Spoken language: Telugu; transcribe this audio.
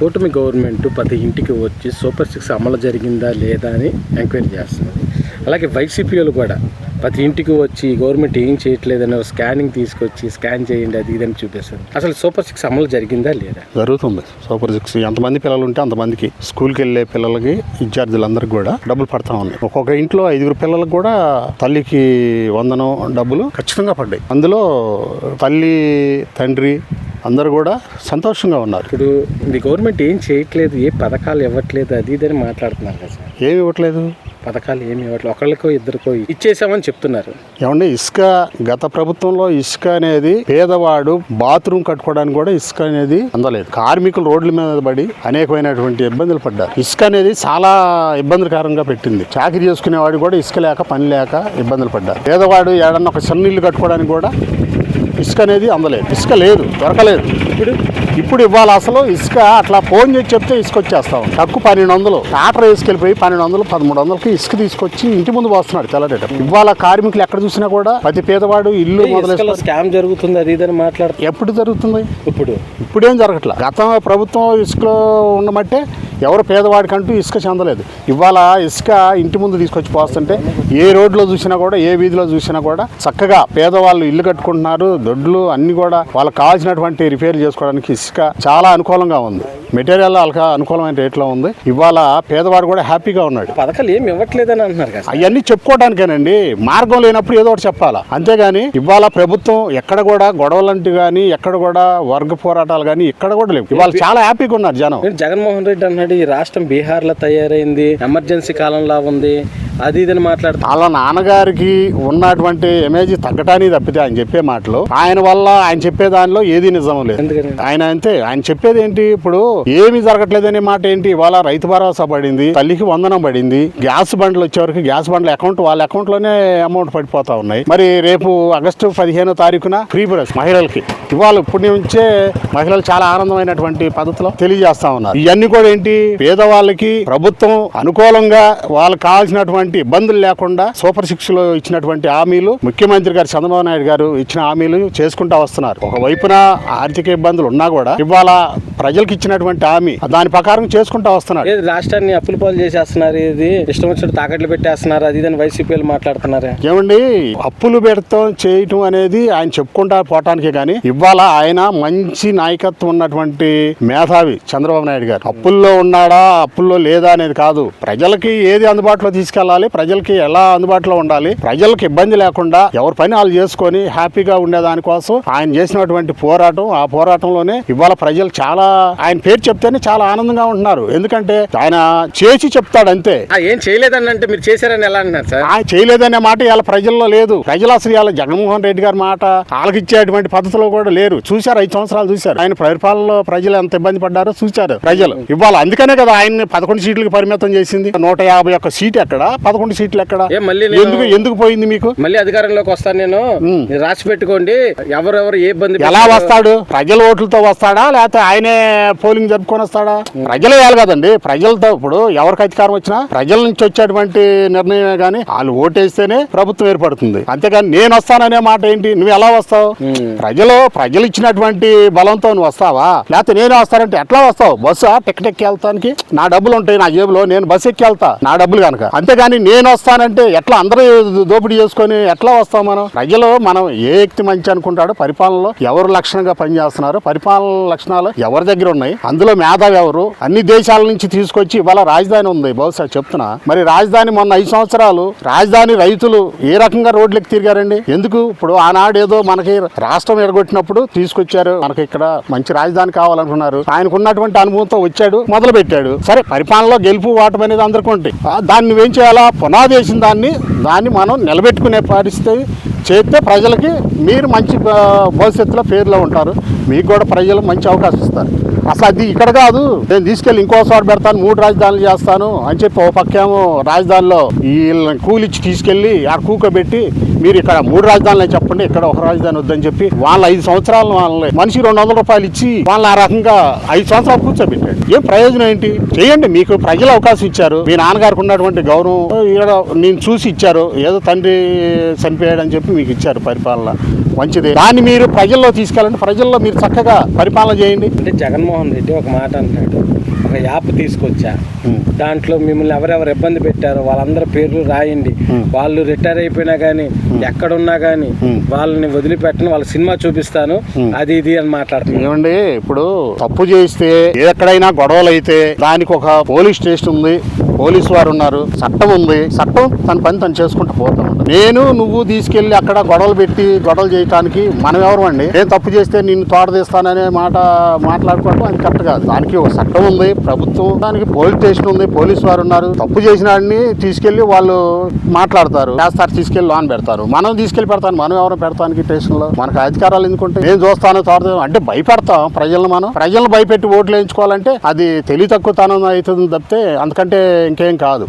కూటమి గవర్నమెంట్ ప్రతి ఇంటికి వచ్చి సూపర్ సిక్స్ అమలు జరిగిందా లేదా అని ఎంక్వైరీ చేస్తున్నది. అలాగే వైసీపీ వాళ్ళు కూడా ప్రతి ఇంటికి వచ్చి గవర్నమెంట్ ఏం చేయట్లేదని స్కానింగ్ తీసుకొచ్చి స్కాన్ చేయండి అది ఇదని చూపిస్తుంది అసలు సూపర్ సిక్స్ అమలు జరిగిందా లేదా? జరుగుతుంది. సూపర్ సిక్స్ ఎంతమంది పిల్లలు ఉంటే అంతమందికి. స్కూల్కి వెళ్ళే పిల్లలకి విద్యార్థులందరికీ కూడా డబ్బులు పడతా ఉన్నాయి. ఒక్కొక్క ఇంట్లో ఐదుగురు పిల్లలకు కూడా తల్లికి వందనం డబ్బులు ఖచ్చితంగా పడ్డాయి. అందులో తల్లి తండ్రి అందరూ కూడా సంతోషంగా ఉన్నారు. ఇప్పుడు ఈ గవర్నమెంట్ ఏం చేయట్లేదు ఏ పథకాలు ఇవ్వట్లేదు అది ఇదని మాట్లాడుతున్నారు కదా సార్. ఏమి ఇవ్వట్లేదు. పథకాలు ఏమి ఇవ్వట్లేదు ఒకళ్ళకో ఇద్దరికో ఇచ్చేసామని చెప్తున్నారు. ఏమంటే ఇసుక గత ప్రభుత్వంలో ఇసుక అనేది పేదవాడు బాత్రూమ్ కట్టుకోవడానికి కూడా ఇసుక అనేది అందలేదు. కార్మికులు రోడ్ల మీద పడి అనేకమైనటువంటి ఇబ్బందులు పడ్డారు. ఇసుక అనేది చాలా ఇబ్బందికరంగా పెట్టింది. చాకరీ చేసుకునేవాడు కూడా ఇసుక లేక పని లేక ఇబ్బందులు పడ్డారు. పేదవాడు ఏడన్నా ఒక చిన్న ఇల్లు కట్టుకోవడానికి కూడా ఇసుక అనేది అందలేదు. ఇసుక లేదు దొరకలేదు. ఇప్పుడు? ఇప్పుడు ఇవ్వాలి అసలు ఇసుక అట్లా ఫోన్ చేసి చెప్తే ఇసుక వచ్చేస్తాం తక్కువ పన్నెండు వందలు. టాటర్ వేసుకెళ్ళిపోయి పన్నెండు వందలు పదమూడు వందలకి ఇసుక తీసుకొచ్చి ఇంటి ముందు పోస్తున్నాడు తెల్లడేట ఇవాళ కార్మికులు ఎక్కడ చూసినా కూడా? ప్రతి పేదవాడు ఇల్లు మొదలు స్కామ్ జరుగుతుంది అది ఇదని మాట్లాడుతున్నారు. ఎప్పుడు జరుగుతుంది? ఇప్పుడు? ఇప్పుడేం జరగట్లా? గత ప్రభుత్వం ఇసుకలో ఉండమంటే ఎవరు పేదవాడికంటూ ఇసుక చెందలేదు. ఇవాళ ఇసుక ఇంటి ముందు తీసుకొచ్చి పోస్తుంటే ఏ రోడ్లో చూసినా కూడా ఏ వీధిలో చూసినా కూడా చక్కగా పేదవాళ్ళు ఇల్లు కట్టుకుంటున్నారు దొడ్లు అన్ని కూడా వాళ్ళకి కావాల్సినటువంటి రిపేర్ చేసుకోవడానికి ఇసుక చాలా అనుకూలంగా ఉంది. మెటీరియల్ వాళ్ళకి అనుకూలమైన రేట్లో ఉంది. ఇవాళ పేదవాడు కూడా హ్యాపీగా ఉన్నాడు. పథకాలు ఏమి ఇవ్వట్లేదని అంటున్నారు అవన్నీ చెప్పుకోవడానికేనండి. మార్గం లేనప్పుడు ఏదో ఒకటి చెప్పాలా? అంతేగాని ఇవాళ ప్రభుత్వం ఎక్కడ కూడా గొడవలంటి కానీ ఎక్కడ కూడా వర్గ పోరాటాలు కానీ ఎక్కడ కూడా లేవు. ఇవాళ చాలా హ్యాపీగా ఉన్నారు జనం. జగన్మోహన్ రెడ్డి అన్నాడు ఈ రాష్ట్రం బీహార్లో తయారైంది. ఎమర్జెన్సీ కాలంలా ఉంది. అది ఇదని మాట్లాడుతున్నారు వాళ్ళ నాన్నగారికి ఉన్నటువంటి ఇమేజ్ తగ్గటానికి తప్పితే ఆయన చెప్పే మాటలు. ఆయన వల్ల ఆయన చెప్పే దానిలో ఏది నిజం లేదు. ఆయన అంతే. ఆయన చెప్పేది ఏంటి? ఇప్పుడు ఏమి జరగట్లేదనే మాట ఏంటి? ఇవాళ రైతు భరోసా పడింది. తల్లికి వందనం పడింది. గ్యాస్ బండ్లు వచ్చేవరకు గ్యాస్ బండ్ల అకౌంట్ వాళ్ళ అకౌంట్లోనే అమౌంట్ పడిపోతా ఉన్నాయి. మరి రేపు ఆగస్టు పదిహేనో తారీఖున ఫ్రీ బస్ మహిళలకి. ఇవాళ ఇప్పటి నుంచే మహిళలు చాలా ఆనందమైనటువంటి పద్ధతిలో తెలియజేస్తా ఉన్నారు. ఇవన్నీ కూడా ఏంటి? పేదవాళ్ళకి ప్రభుత్వం అనుకూలంగా వాళ్ళకి కావాల్సినటువంటి ఇబ్బందులు లేకుండా సూపర్ సిక్స్లో ఇచ్చినటువంటి హామీలు ముఖ్యమంత్రి గారు చంద్రబాబు నాయుడు గారు ఇచ్చిన హామీలు చేసుకుంటా వస్తున్నారు. ఒక వైపున ఆర్థిక ఇబ్బందులు ఉన్నా కూడా ఇవాళ ప్రజలకు ఇచ్చినటువంటి హామీ దాని ప్రకారం చేసుకుంటా వస్తున్నారు. ఏది రాష్ట్రాన్ని అప్పుల పాలు చేసేస్తున్నారు ఇది ఇష్టం వచ్చినట్టు తాకట్లు పెట్టేస్తున్నారు అది ఇదని వైసీపీ మాట్లాడుతున్నారు? ఏమండి అప్పులు పెడతాం చేయటం అనేది ఆయన చెప్పుకుంటా పోవటానికే కానీ ఇవాళ ఆయన మంచి నాయకత్వం ఉన్నటువంటి మేధావి చంద్రబాబు నాయుడు గారు. అప్పుల్లో ఉన్నాడా అప్పుల్లో లేదా అనేది కాదు. ప్రజలకి ఏది అందుబాటులో తీసుకెళ్ళాలి ప్రజలకి ఎలా అందుబాటులో ఉండాలి ప్రజలకు ఇబ్బంది లేకుండా ఎవరి పని వాళ్ళు చేసుకొని హ్యాపీగా ఉండే దానికోసం ఆయన చేసినటువంటి పోరాటం ఆ పోరాటంలోనే ఇవాళ ప్రజలు చాలా ఆయన పేరు చెప్తేనే చాలా ఆనందంగా ఉంటున్నారు. ఎందుకంటే ఆయన చేసి చెప్తాడు అంతే. ఏం చేయలేదని అంటే మీరు చేశారని ఎలా అంటున్నారు సార్? ఆయన చేయలేదనే మాట ఇవాళ ప్రజల్లో లేదు. ప్రజలు అసలు ఇవాళ జగన్మోహన్ రెడ్డి గారి మాట వాళ్ళకి ఇచ్చేటువంటి పద్ధతిలో కూడా లేరు. చూశారు ఐదు సంవత్సరాలు చూశారు. ఆయన పరిపాలనలో ప్రజలు ఎంత ఇబ్బంది పడ్డారో చూశారు ప్రజలు. ఇవాళ అందుకనే కదా ఆయన్ని పదకొండు సీట్లకు పరిమితం చేసింది. నూట యాభై ఒక్క సీట్ ఎక్కడ? పదకొండు సీట్లు ఎక్కడ? ఎందుకు ఎందుకు పోయింది మీకు? మళ్ళీ అధికారంలోకి వస్తాను నేను. రాసి పెట్టుకోండి. ఎవరెవరు ఏ ఇబ్బంది ఎలా వస్తాడు? ప్రజల ఓట్లతో వస్తాడా? లేకపోతే ఆయనే పోలింగ్ జరుపుకొని వస్తాడా? ప్రజలే వేయాలి కదండి. ప్రజలతో ఇప్పుడు ఎవరికి అధికారం వచ్చినా ప్రజల నుంచి వచ్చేటువంటి నిర్ణయమే కానీ వాళ్ళు ఓటేస్తేనే ప్రభుత్వం ఏర్పడుతుంది. అంతేగాని నేను వస్తాననే మాట ఏంటి? నువ్వు ఎలా వస్తావు? ప్రజలు ప్రజలు ఇచ్చినటువంటి బలంతో నువ్వు వస్తావా? లేకపోతే నేను వస్తానంటే ఎట్లా వస్తావు? బస్సు? టికెట్ ఎక్కి వెళ్తానికి నా డబ్బులు ఉంటాయి నా జేబులో నేను బస్సు ఎక్కి వెళ్తా. నా డబ్బులు కనుక అంతేగాని నేను వస్తానంటే ఎట్లా అందరూ దోపిడీ చేసుకొని ఎట్లా వస్తాం మనం? ప్రజలు మనం ఏ వ్యక్తి మంచి అనుకుంటాడో పరిపాలనలో ఎవరు లక్షణంగా పనిచేస్తున్నారు పరిపాలన లక్షణాలు ఎవరి దగ్గర ఉన్నాయి? అందులో మేధావి ఎవరు? అన్ని దేశాల నుంచి తీసుకొచ్చి ఇవాళ రాజధాని ఉంది. బహుశా చెప్తున్నా. మరి రాజధాని మొన్న ఐదు సంవత్సరాలు రాజధాని రైతులు ఏ రకంగా రోడ్లకు తిరిగారండి? ఎందుకు? ఇప్పుడు ఆనాడు ఏదో మనకి రాష్ట్రం ఎడగొట్టినప్పుడు తీసుకొచ్చారు. మనకి ఇక్కడ మంచి రాజధాని కావాలనుకున్నారు. ఆయనకున్నటువంటి అనుభవంతో వచ్చాడు. మొదలు పెట్టాడు. సరే పరిపాలనలో గెలుపు ఓటమి అనేది అందరికీ ఉంటాయి. దాన్ని ఏం చేయాలా? పునాది వేసిన దాన్ని దాన్ని మనం నిలబెట్టుకునే పరిస్థితి చేస్తే ప్రజలకి మీరు మంచి భవిష్యత్తులో పేరులో ఉంటారు. మీకు కూడా ప్రజలు మంచి అవకాశం ఇస్తారు. అసలు అది ఇక్కడ కాదు. నేను తీసుకెళ్ళి ఇంకో చోట పెడతాను మూడు రాజధానులు చేస్తాను అని చెప్పి ఓ పక్కేమో రాజధానిలో వీళ్ళని కూలిచ్చి తీసుకెళ్ళి ఆ కూకబెట్టి మీరు ఇక్కడ మూడు రాజధానులు చెప్పండి ఇక్కడ ఒక రాజధాని వద్దని చెప్పి వాళ్ళ ఐదు సంవత్సరాలు వాళ్ళని మనిషి రెండు వందల రూపాయలు ఇచ్చి వాళ్ళని ఆ రకంగా ఐదు సంవత్సరాలు కూర్చోబెట్టాడు. ఏం ప్రయోజనం ఏంటి? చేయండి మీకు ప్రజలు అవకాశం ఇచ్చారు. మీ నాన్నగారికి ఉన్నటువంటి గౌరవం ఇక్కడ నేను చూసి ఇచ్చారు. ఏదో తండ్రి చనిపోయాడని చెప్పి మీకు ఇచ్చారు పరిపాలన. మంచిది. దాన్ని మీరు ప్రజల్లో తీసుకెళ్ళండి ప్రజల్లో మీరు చక్కగా పరిపాలన చేయండి. అంటే జగన్మోహన్ జగన్మోహన్ రెడ్డి ఒక మాట అంటున్నాడు. ఒక యాప్ తీసుకొచ్చా. దాంట్లో మిమ్మల్ని ఎవరెవరు ఇబ్బంది పెట్టారో వాళ్ళందరి పేర్లు రాయండి. వాళ్ళు రిటైర్ అయిపోయినా కానీ ఎక్కడున్నా కానీ వాళ్ళని వదిలిపెట్టను వాళ్ళ సినిమా చూపిస్తాను. అది ఇది అని మాట్లాడుతున్నారు ఏమండి ఇప్పుడు తప్పు చేస్తే ఎక్కడైనా గొడవలు అయితే దానికి ఒక పోలీస్ స్టేషన్ ఉంది. పోలీసు వారు ఉన్నారు చట్టం ఉంది చట్టం తన పని తను చేసుకుంటూ పోతా ఉంటుంది. నేను నువ్వు తీసుకెళ్ళి అక్కడ గొడవలు పెట్టి గొడవలు చేయడానికి మనం ఎవరు అండి నేను తప్పు చేస్తే నిన్ను తోడదీస్తాననే మాట మాట్లాడుకోవడం అది కరెక్ట్ కాదు. దానికి ఒక చట్టం ఉంది ప్రభుత్వం దానికి పోలీస్ స్టేషన్ ఉంది పోలీసు వారు ఉన్నారు. తప్పు చేసిన వాడిని తీసుకెళ్ళి వాళ్ళు మాట్లాడతారు చేస్తారు తీసుకెళ్ళి లోన్ పెడతారు. మనం తీసుకెళ్ళి పెడతాను మనం ఎవరు పెడతానికి స్టేషన్లో మనకు అధికారాలు ఎందుకుంటే నేను చూస్తాను తోడదు అంటే భయపెడతాం ప్రజలను మనం. ప్రజలను భయపెట్టి ఓట్లు వేయించుకోవాలంటే అది తెలివి తక్కువ తనం అవుతుంది తప్పితే అందుకంటే ఇంకేం కాదు.